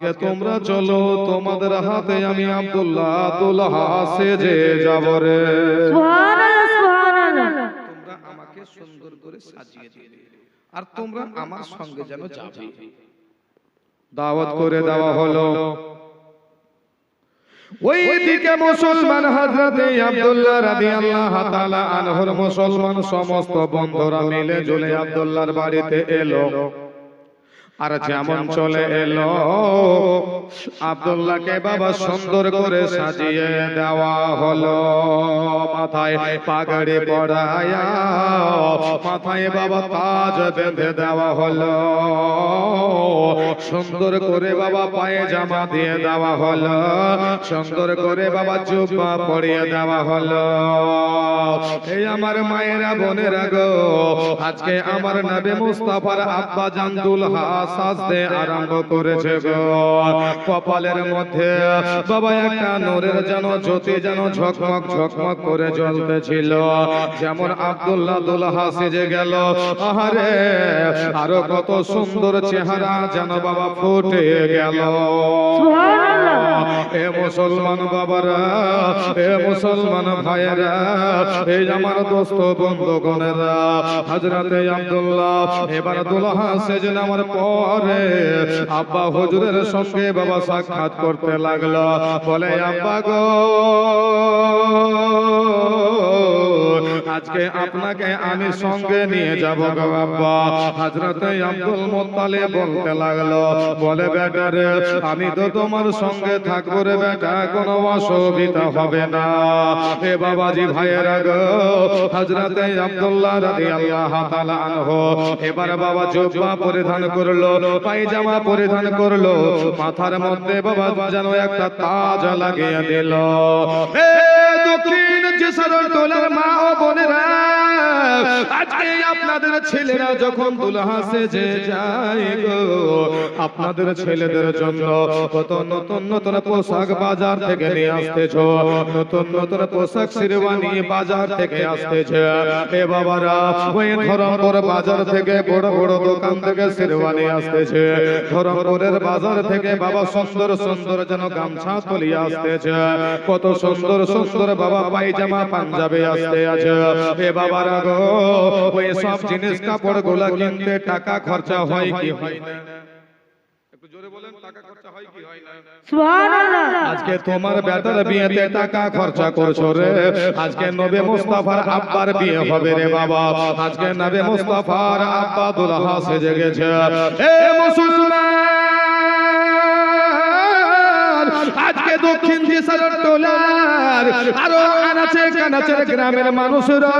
তোমরা চলো তোমাদের হাতে আমি আব্দুল্লাহ দুলহা সেজে যাব রে। সুবহানাল্লাহ সুবহানাল্লাহ। তোমরা আমাকে সুন্দর করে সাজিয়ে দিবে আর তোমরা আমার সঙ্গে যেন যাবে। দাওয়াত করে দেওয়া হলো। ওই দিকে মুসলমান হযরতে আব্দুল্লাহ রাদিয়াল্লাহু তাআলা আনহুর মুসলমান সমস্ত বন্ধুরা মিলে জুলে আব্দুল্লাহর বাড়িতে এলো। আর যেমন চলে এলো আব্দুল্লাহকে বাবা সুন্দর করে সাজিয়ে দেওয়া হলো। মাথায় পাগড়ি পড়ায়া মাথায় বাবা তাজ বেঁধে দেওয়া হলো। সুন্দর করে বাবা পায়ে জামা দিয়ে দেওয়া হলো। সুন্দর করে বাবা জুব্বা পরিয়ে দেওয়া হলো। এই আমার মায়েরা বোনেরা গো আজকে আমার নবী মুস্তাফার আব্বা জানদুল হাসাসতে আরম্ভ করেছে গো। কপালের মধ্যে বাবা একটা নূরের যেন জ্যোতি যেন ঝকমক ঝকমক করে জ্বলতেছিল। যেমন আব্দুল্লাহ দুলহা সেজে গেল। আহারে আরও কত সুন্দর চেহারা যেন বাবা ফুটে গেল। এ মুসলমান বাবারা এ মুসলমান ভাইয়েরা এই আমার দোস্ত বন্ধু বন্ধুগণেরা হযরতে আব্দুল্লাহ এবার দুলহা সেজে আমার পরে আব্বা হজুরের সঙ্গে বাবা সাক্ষাৎ করতে লাগল। বলে আব্বা গো আপনাকে আমি সঙ্গে নিয়ে যাব গো আব্বা। হযরতে আব্দুল মুত্তালিব বলতে লাগল বলে বেটা রে আমি তো তোমার সঙ্গে থাকব রে বেটা কোনো অসুবিধা হবে না। এ বাবাজি ভাইয়েরা গো হযরতে আব্দুল্লাহ রাদিয়াল্লাহু তাআলা আনহু এবার বাবা জুব্বা পরিধান করল পায়জামা পরিধান করল মাথার মধ্যে বাবা যেন একটা তাজ লাগিয়ে দিল এ দক্ষিণ জেসারল তোলার মা ও বোনেরা। আজকে আপনাদের ছেলেরা যখন দুলহা সেজে যায় আপনাদের ছেলেদের জন্য কত নতুন নতুন পোশাক বাজার থেকে নিয়ে আসতেছো, নতুন নতুন পোশাক শিরওয়ানি বাজার থেকে আসতেছে। এ বাবারা, ওই ধরমপুর বাজার থেকে বড় বড় দোকান থেকে শিরওয়ানি আসতেছে। ধরমপুরের বাজার থেকে বাবা সুন্দর সুন্দর যেন গামছা তলিয়ে আসতেছে। কত সুন্দর সুন্দর বাবা পায়জামা, পাঞ্জাবি আসতে আছে। এ বাবারা গো ওই সব জিনিস কাপড়গুলা কিনতে টাকা খরচা হয় কি হয় না? আজকে তোমার বেটার বিয়েতে টাকা খরচা করছ রে। আজকে নবে মুস্তাফার আব্বার বিয়ে হবে রে বাবা। আজকে নবে মুস্তাফার আব্বা দুলহা সেজে গেছে। এ মুসলমান আজকে দক্ষিণ দিশার টোলার আরও আনাচে কানাচের গ্রামের মানুষরা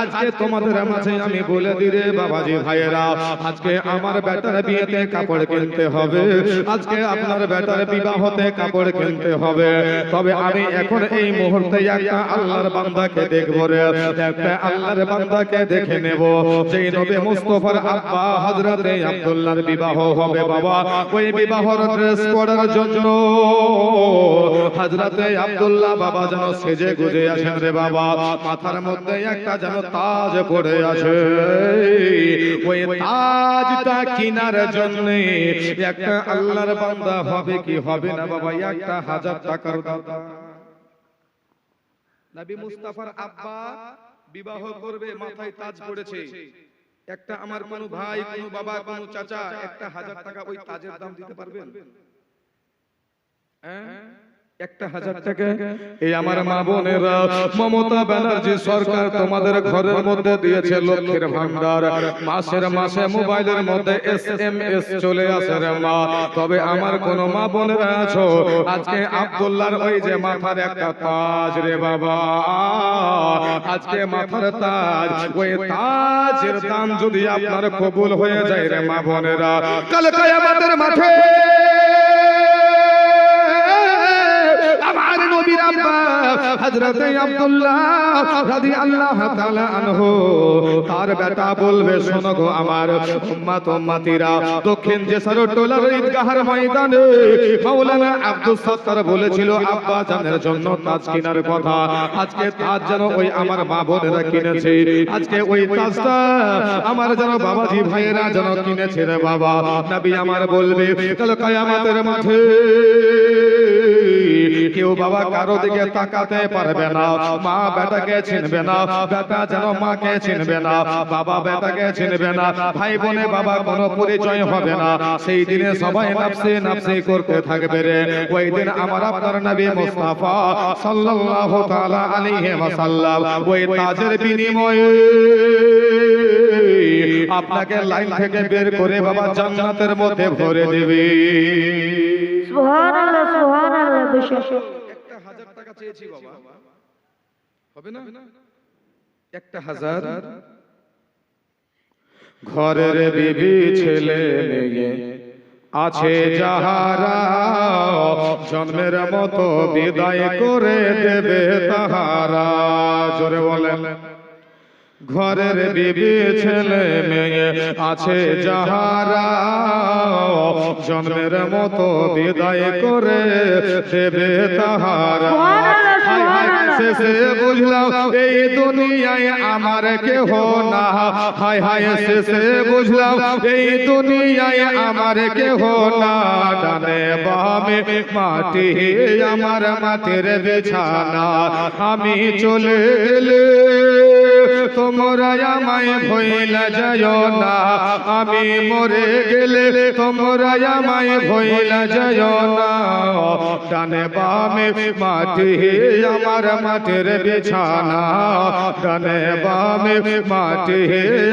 আজকে তোমাদের মাঝে আমি বলে দিরে বাবাজি ভাইয়েরা, আজকে আমার বেটার বিয়েতে কাপড় কিনতে হবে। আজকে আপনার বেটার বিবাহতে কাপড় কিনতে হবে। তবে আমি এখন এই মুহূর্তে একটা আল্লাহর বান্দাকে দেখব রে। একটা আল্লাহর বান্দাকে দেখে নেব। যেই নবী মুস্তাফার আব্বা হযরতে আব্দুল্লাহর বিবাহ হবে বাবা। ওই বিবাহর ড্রেস পরার জন্য হযরতে আব্দুল্লাহ বাবা যেন সেজে গুজে আসেন রে বাবা। মাথার মধ্যে একটা যেন তাজ পড়ে আছে। ওই তাজটা কিনার জন্য একটা আল্লাহর বান্দা হবে কি হবে না বাবা? একটা হাজার টাকার দাদা। নবী মুস্তাফার আব্বা বিবাহ করবে মাথায় তাজ পড়েছে। একটা আমার কোনো ভাই কোনো বাবা কোনো চাচা একটা হাজার টাকা ওই তাজের দাম দিতে পারবেন? হ্যাঁ? একটা হাজার টাকা। এই আমার মা বোনেরা মমতা ব্যানার্জি সরকার তোমাদের ঘরের মধ্যে দিয়েছে লক্ষ্মীর ভান্ডার মাসের মাসে মোবাইলের মধ্যে এস এম এস চলে আসে রে মা। তবে আমার কোন মা বোনেরা আছো? আজকে আব্দুল্লাহর ওই যে মাথার একটা তাজ রে বাবা। আজকে মাথার তাজ ওই তাজের দাম যদি আপনার কবুল হয়ে যায় রে মা বোনেরা। কাল কায়ামতের মাঠে নবীর আব্বা হযরতে আব্দুল্লাহ রাদিয়াল্লাহু তাআলা আনহু। তার বেটা বলবে, শোনো গো আমার উম্মত উম্মতিরা, দক্ষিণ জেসারো টোলার ঈদগাহের ময়দানে মাওলানা আব্দুল সত্তার বলেছিল আব্বা জানের জন্য তাজ কেনার কথা। আজকে তাজ যেন ওই আমার মা বোনেরা কিনেছে। আজকে ওই তাজটা আমার যেন বাবাজি ভাইয়েরা যেন কিনেছে রে বাবা। নবী আমার বলবে, কাল কিয়ামতের মাঠে কেউ বাবা কারও দিকে তাকাতে পারবে না। মা বেটাকে চিনবে না। বেটা যেন মাকে চিনবে না। বাবা বেটাকে চিনবে না। ভাই বোনে বাবা কোনো পরিচয় হবে না। সেই দিনে সবাই নাফসে নাফসে করতে থাকবে রে। ওই দিন আমার আপনার নবী মুস্তাফা সাল্লাল্লাহু তাআলা আলাইহি ওয়াসাল্লাম। ওই তাজের বিনিময়ে আপনাকে লাইন থেকে বের করে বাবা জান্নাতের মধ্যে ভরে দেবে। সুবহানাল্লাহ সুবহানাল্লাহ বিশেষ। একটা হাজার টাকা চেয়েছি বাবা। হবে না? একটা হাজার ঘরের বিবি ছেলে মেয়ে আছে যাহারা জন্মের মতো বিদায় করে দেবে তাহারা। জোরে বলেন। ঘরের বিবি ছেলে মেয়ে আছে যাহারা। জন্মের মতো বিদায় করে দেবে তাহারা। শেষে বুঝলাম এই দুনিয়ায় আমার কেহ না। হায় হায় শেষে বুঝলাম এই দুনিয়ায় আমার কেহ না। ডানে বামে মাটি আমার মাটির বিছানা। আমি চলে গেলে তোমরা আমায় ভইলা যায় না। আমি মরে গেলে তোমরা আমায় ভইলা যায় না। ডানে বামে মাটি আমার মাটির বিছানা, ডানে বামে মাটি,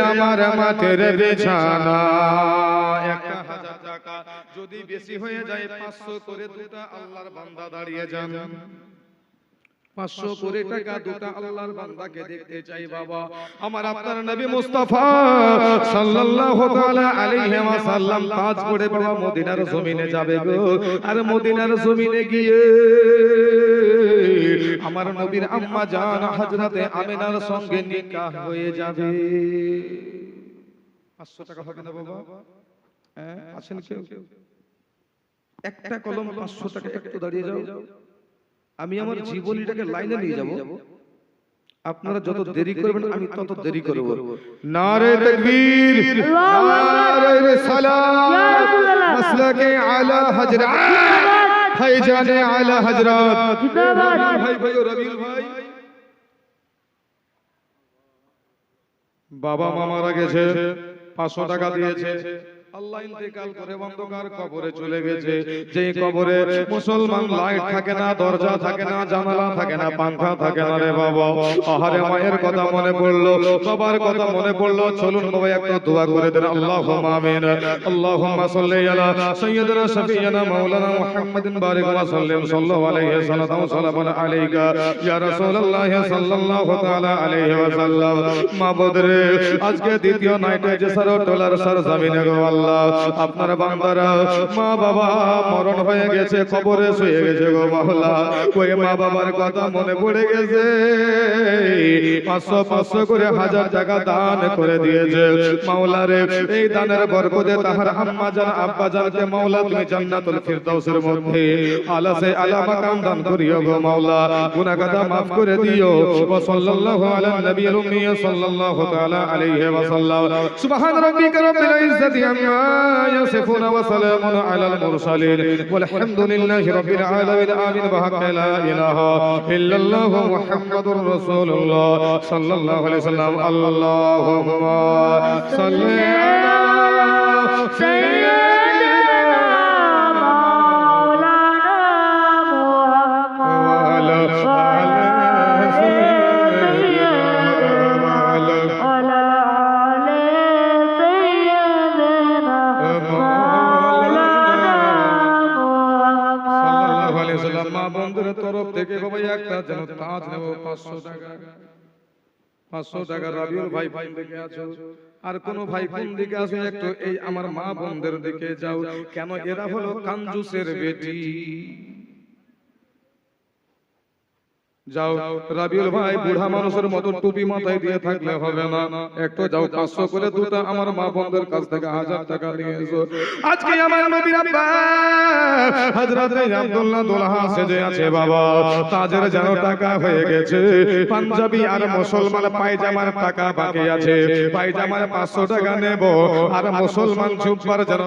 আমার মাটির বিছানা। একটা যদি বেশি হয়ে যায়, পাঁচশো করে দুটা আল্লাহর বান্দা দাঁড়িয়ে যান। পাঁচশো করে টাকা দুটা আল্লাহর বান্দাকে দেখতে চাই বাবা। আমার আপনার নবী মুস্তাফা সাল্লাল্লাহু তাআলা আলাইহি ওয়াসাল্লাম তাজ পড়ে বাবা মদিনার জমিনে যাবে গো। আর মদিনার জমিনে গিয়ে আমার নবীর আম্মা জান হযরতে আমিনার সঙ্গে নিকাহ হয়ে যাবে। 500 টাকা হবে না বাবা? হ্যাঁ আছেন কেউ? একটা কলম 500 টাকা একটু দাঁড়িয়ে যাও। আমি আমার জীবনীটাকে লাইনে নিয়ে যাব। আপনারা যত দেরি করবেন আমি তত দেরি করব। নারে তাকবীর নারে রিসালাত মাসলাকে আলা হযরত ভাইজানে আলা হযরত জিন্দাবাদ ভাই ভাই ও রবিউল ভাই। বাবা মা মারা গেছে পাঁচশো টাকা দিয়েছে। আল্লাহ ইন্তেকাল করে অন্ধকার কবরে চলে গেছে যে কবরে মুসলমান লাইট থাকে না দরজা থাকে না জানালা থাকে না পাঙ্খা থাকে না রে বাবা আহারে মায়ের কথা মনে পড়ল বাবার কথা মনে পড়ল চলুন বাবা একটু দোয়া করে দেন আল্লাহুম্মা আমিন আল্লাহুম্মা সাল্লি আলা সাইয়্যিদিনা শাফিয়ানা মাওলানা মুহাম্মাদিন বারিক ওয়া সাল্লিম সাল্লাল্লাহু আলাইহি সাল্লাম সালামান আলাইকা ইয়া রাসূলুল্লাহ সাল্লাল্লাহু তাআলা আলাইহি ওয়া সাল্লাম মাবুদ রে আজকে দ্বিতীয় নাইটে যে সারো টোলার সার জামিনে গো আল্লাহ, আপনার বান্দারা মা বাবা মরণ হয়ে গেছে, কবরে শুয়ে গেছে গো মাওলা। ওই মা বাবার কথা মনে পড়ে গেছে। পাঁচশো পাঁচশো করে হাজার টাকা দান করে দিয়েছে। মাওলা এই দানের বরকতে তাহার আম্মা জান, আব্বা জানকে মাওলা, তুমি জান্নাতুল ফিরদাউসের মধ্যে আলাসে আলা মাকাম দান করিও গো মাওলা। গুনাহ কথা maaf করে দিও। ওয়া সাল্লাল্লাহু আলা নবিয়িল উম্মি সাল্লাল্লাহু তাআলা আলাইহি ওয়া সাল্লাম সুবহান রাব্বিকা রাব্বিল ইজ্জাতি আম্মা عما يصفون وسلام على المرسلين. والحمد لله رب العالمين. آمين. بحق لا إله إلا الله محمد رسول الله. صلى الله عليه وسلم. اللهم صل على سيدنا 500 টাকা 500 রাবিউল ভাই ভাই দেখে আছো। আর কোন ভাই কোন দিকে আছো একটু এই আমার মা বোনদের দিকে যাও। কেন এরা হলো কাঞ্জুসের বেটি। যাও, রাবিউল ভাই বুড়া মানুষের মতো টুপি মাথায় দিয়ে থাকলে হবে না। একটু যাও, পাঁচশো করে দুটা আমার মা বোনদের কাছ থেকে হাজার টাকা নিয়ে এসো। আজকে আমার নবীর আব্বা, হযরতে আব্দুল্লাহ দুলহা সেজে আছে বাবা। তাজের যেন টাকা হয়ে গেছে। পাঞ্জাবি আর মুসলমান পায়জামার টাকা বাকি আছে। পায়জামার পাঁচশো টাকা নেব। আর মুসলমান জুব্বার যেন